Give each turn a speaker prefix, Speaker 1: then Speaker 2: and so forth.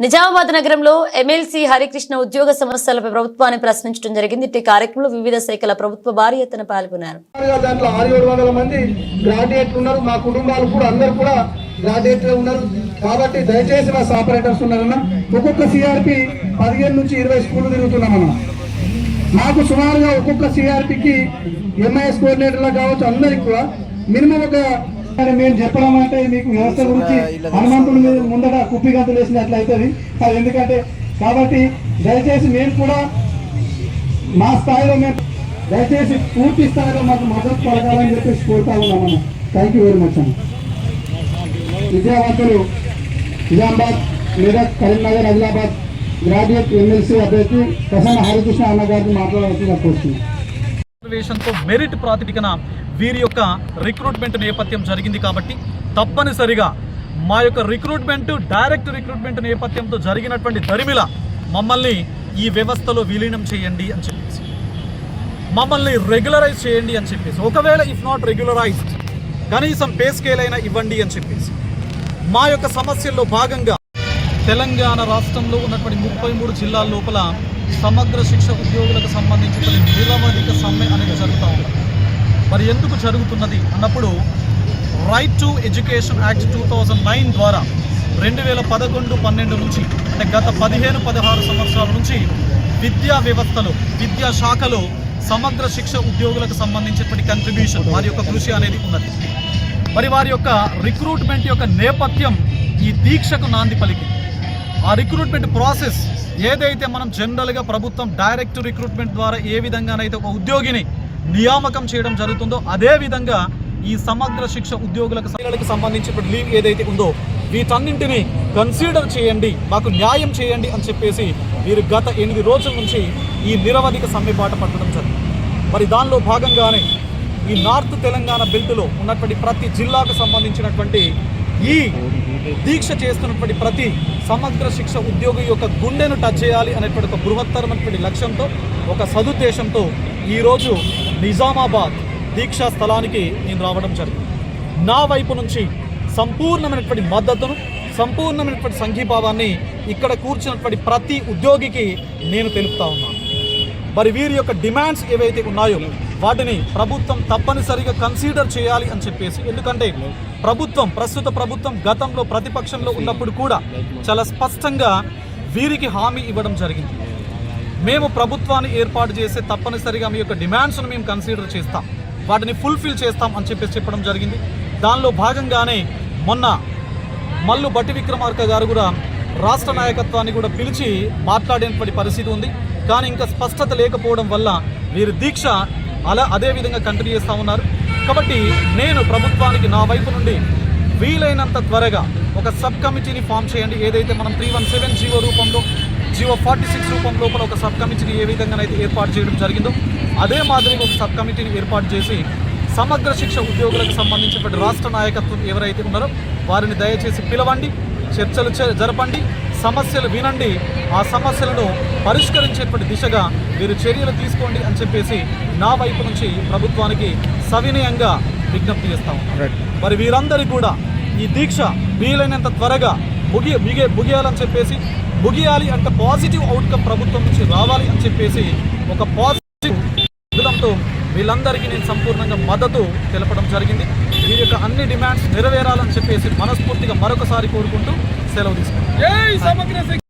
Speaker 1: నిజామాబాద్ నగరంలో ఎమ్మెల్సీ హరికృష్ణ ఉద్యోగ సమస్యలపై ప్రభుత్వాన్ని ప్రశ్నించడం జరిగింది. ఇట్టి కార్యక్రమంలో వివిధ శాఖల ప్రభుత్వ భారీ ఎత్తున పాల్గొన్నారు.
Speaker 2: దాంట్లో ఆరు ఏడు వందల మంది గ్రాడ్యుయేట్లు ఉన్నారు. మా కుటుంబాలు కూడా అందరు కూడా గ్రాడ్యుయేట్లే ఉన్నారు. కాబట్టి దయచేసి మా ఆపరేటర్స్ ఉన్నారన్న ఒక్కొక్క సిఆర్పి పదిహేను నుంచి ఇరవై స్కూళ్ళు తిరుగుతున్నామన్న మాకు సుమారుగా ఒక్కొక్క సిఆర్పికి ఎంఐఎస్ కోఆర్డినేటర్లు కావచ్చు అందరికి కూడా మినిమం ఒక మేము చెప్పడం అంటే మీకు వ్యవస్థ గురించి హనుమంతుడి మీద ముందట కుప్పి గంతులు వేసినట్లు అవుతుంది అది ఎందుకంటే కాబట్టి దయచేసి మేము కూడా మా స్థాయిలో మేము దయచేసి పూర్తి స్థాయిలో మాకు మద్దతు పలకాలని చెప్పేసి కోరుతా ఉన్నామన్న. థ్యాంక్ యూ వెరీ మచ్ అన్న. విద్యావంతులు నిజామాబాద్ మెదక్ కరీంనగర్ ఆదిలాబాద్ గ్రాడ్యుయేట్ ఎమ్మెల్సీ అభ్యర్థి ప్రసన్న హరికృష్ణ అన్న గారిని మాట్లాడవలసిందిగా కోరుతున్నాను
Speaker 3: రిజర్వేషన్తో మెరిట్ ప్రాతిపదికన వీరి యొక్క రిక్రూట్మెంట్ నేపథ్యం జరిగింది కాబట్టి తప్పనిసరిగా మా యొక్క రిక్రూట్మెంట్ డైరెక్ట్ రిక్రూట్మెంట్ నేపథ్యంతో జరిగినటువంటి దరిమిల మమ్మల్ని ఈ వ్యవస్థలో విలీనం చేయండి అని చెప్పేసి. మమ్మల్ని రెగ్యులరైజ్ చేయండి అని చెప్పేసి. ఒకవేళ ఇఫ్ నాట్ రెగ్యులరైజ్డ్ కనీసం పే స్కేల్ అయినా ఇవ్వండి అని చెప్పేసి. మా యొక్క సమస్యల్లో భాగంగా తెలంగాణ రాష్ట్రంలో ఉన్నటువంటి ముప్పై మూడు జిల్లాల లోపల సమగ్ర శిక్ష ఉద్యోగులకు సంబంధించిన నిరవధిక సమ్మె అనేది జరుగుతూ ఉంది. మరి ఎందుకు జరుగుతున్నది అన్నప్పుడు right to education act two thousand nine ద్వారా రెండు వేల పదకొండు పన్నెండు నుంచి అంటే గత పదిహేను పదహారు సంవత్సరాల నుంచి విద్యా వ్యవస్థలో విద్యా శాఖలో సమగ్ర శిక్ష ఉద్యోగులకు సంబంధించినటువంటి కంట్రిబ్యూషన్ వారి యొక్క కృషి అనేది ఉన్నది. మరి వారి యొక్క రిక్రూట్మెంట్ యొక్క నేపథ్యం ఈ దీక్షకు నాంది పలికింది. ఆ రిక్రూట్మెంట్ ప్రాసెస్ ఏదైతే మనం జనరల్గా ప్రభుత్వం డైరెక్ట్ రిక్రూట్మెంట్ ద్వారా ఏ విధంగానైతే ఒక ఉద్యోగిని నియామకం చేయడం జరుగుతుందో అదేవిధంగా ఈ సమగ్ర శిక్ష ఉద్యోగులకు మహిళలకు సంబంధించిన లీవ్ ఏదైతే ఉందో వీటన్నింటినీ కన్సిడర్ చేయండి మాకు న్యాయం చేయండి అని చెప్పేసి వీరు గత ఎనిమిది రోజుల నుంచి ఈ నిరవధిక సమ్మె బాట పట్టడం జరిగింది. మరి దానిలో భాగంగానే ఈ నార్త్ తెలంగాణ బెల్ట్లో ఉన్నటువంటి ప్రతి జిల్లాకు సంబంధించినటువంటి ఈ దీక్ష చేస్తున్నటువంటి ప్రతి సమగ్ర శిక్ష ఉద్యోగి యొక్క గుండెను టచ్ చేయాలి అనేటువంటి ఒక బృహత్తరమైనటువంటి లక్ష్యంతో ఒక సదుద్దేశంతో ఈరోజు నిజామాబాద్ దీక్షా స్థలానికి నేను రావడం జరిగింది. నా వైపు నుంచి సంపూర్ణమైనటువంటి మద్దతును సంపూర్ణమైనటువంటి సంఘీభావాన్ని ఇక్కడ కూర్చున్నటువంటి ప్రతి ఉద్యోగికి నేను తెలుపుతా ఉన్నాను మరి వీరి యొక్క డిమాండ్స్ ఏవైతే ఉన్నాయో వాటిని ప్రభుత్వం తప్పనిసరిగా కన్సిడర్ చేయాలి అని చెప్పేసి. ఎందుకంటే ప్రభుత్వం ప్రస్తుత ప్రభుత్వం గతంలో ప్రతిపక్షంలో ఉన్నప్పుడు కూడా చాలా స్పష్టంగా వీరికి హామీ ఇవ్వడం జరిగింది. మేము ప్రభుత్వాన్ని ఏర్పాటు చేసే తప్పనిసరిగా మీ యొక్క డిమాండ్స్ను మేము కన్సిడర్ చేస్తాం. వాటిని ఫుల్ఫిల్ చేస్తాం అని చెప్పేసి చెప్పడం జరిగింది. దానిలో భాగంగానే మొన్న మల్లు బట్టి విక్రమార్క గారు కూడా రాష్ట్ర నాయకత్వాన్ని కూడా పిలిచి మాట్లాడేటువంటి పరిస్థితి ఉంది. కానీ ఇంకా స్పష్టత లేకపోవడం వల్ల వీరు దీక్ష అలా అదే విధంగా కంటిన్యూ చేస్తూ ఉన్నారు. కాబట్టి నేను ప్రభుత్వానికి నా వైపు నుండి వీలైనంత త్వరగా ఒక సబ్ కమిటీని ఫామ్ చేయండి. ఏదైతే మనం త్రీ వన్ సెవెన్ జీవో రూపంలో జీవో ఫార్టీ సిక్స్ రూపం లోపల ఒక సబ్ కమిటీని ఏ విధంగానైతే ఏర్పాటు చేయడం జరిగిందో అదే మాదిరిగా ఒక సబ్ కమిటీని ఏర్పాటు చేసి సమగ్ర శిక్ష ఉద్యోగులకు సంబంధించినటువంటి రాష్ట్ర నాయకత్వం ఎవరైతే ఉన్నారో వారిని దయచేసి పిలవండి చర్చలు జరపండి. సమస్యలు వినండి. ఆ సమస్యలను పరిష్కరించేటువంటి దిశగా మీరు చర్యలు తీసుకోండి అని చెప్పేసి నా వైపు నుంచి ప్రభుత్వానికి సవినయంగా విజ్ఞప్తి చేస్తాం మరి వీరందరికీ కూడా ఈ దీక్ష వీలైనంత త్వరగా ముగి ముగే ముగియాలని చెప్పేసి ముగియాలి అంటే పాజిటివ్ అవుట్కమ్ ప్రభుత్వం నుంచి రావాలి అని చెప్పేసి ఒక పాజిటివ్ విధంతో వీళ్ళందరికీ నేను సంపూర్ణంగా మద్దతు తెలపడం జరిగింది. వీరి యొక్క అన్ని డిమాండ్స్ నెరవేరాలని చెప్పేసి మనస్ఫూర్తిగా మరొకసారి కోరుకుంటూ సెలవు తీసుకుంటాను